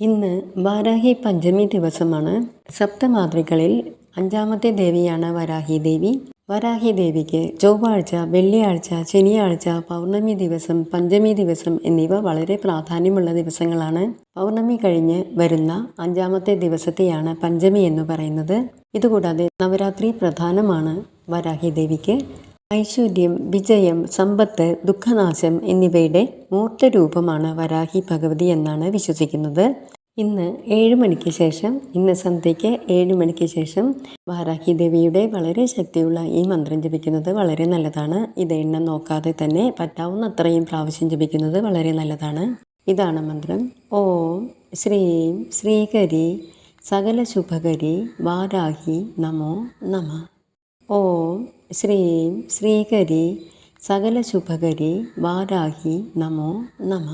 ഇന്ന് വാരാഹി പഞ്ചമി ദിവസമാണ്. സപ്തമാതൃകളിൽ അഞ്ചാമത്തെ ദേവിയാണ് വരാഹി ദേവി. വരാഹി ദേവിക്ക് ചൊവ്വാഴ്ച വെള്ളിയാഴ്ച ശനിയാഴ്ച പൗർണമി ദിവസം പഞ്ചമി ദിവസം എന്നിവ വളരെ പ്രാധാന്യമുള്ള ദിവസങ്ങളാണ്. പൗർണമി കഴിഞ്ഞ് വരുന്ന അഞ്ചാമത്തെ ദിവസത്തെയാണ് പഞ്ചമി എന്ന് പറയുന്നത്. ഇതുകൂടാതെ നവരാത്രി പ്രധാനമാണ് വരാഹി ദേവിക്ക്. ഐശ്വര്യം വിജയം സമ്പത്ത് ദുഃഖനാശം എന്നിവയുടെ മൂർത്തരൂപമാണ് വരാഹി ഭഗവതി എന്നാണ് വിശ്വസിക്കുന്നത്. ഇന്ന് ഏഴ് മണിക്ക് ശേഷം ഇന്ന് സന്ധ്യയ്ക്ക് ഏഴ് മണിക്ക് ശേഷം വാരാഹി ദേവിയുടെ വളരെ ശക്തിയുള്ള ഈ മന്ത്രം ജപിക്കുന്നത് വളരെ നല്ലതാണ്. ഇത് എണ്ണം നോക്കാതെ തന്നെ പറ്റാവുന്നത്രയും പ്രാവശ്യം ജപിക്കുന്നത് വളരെ നല്ലതാണ്. ഇതാണ് മന്ത്രം. ഓം ശ്രീം ശ്രീകരി സകല ശുഭകരി വാരാഹി നമോ നമ. ഓം ശ്രീം ശ്രീകരി സകല ശുഭകരി വാരാഹി നമോ നമ.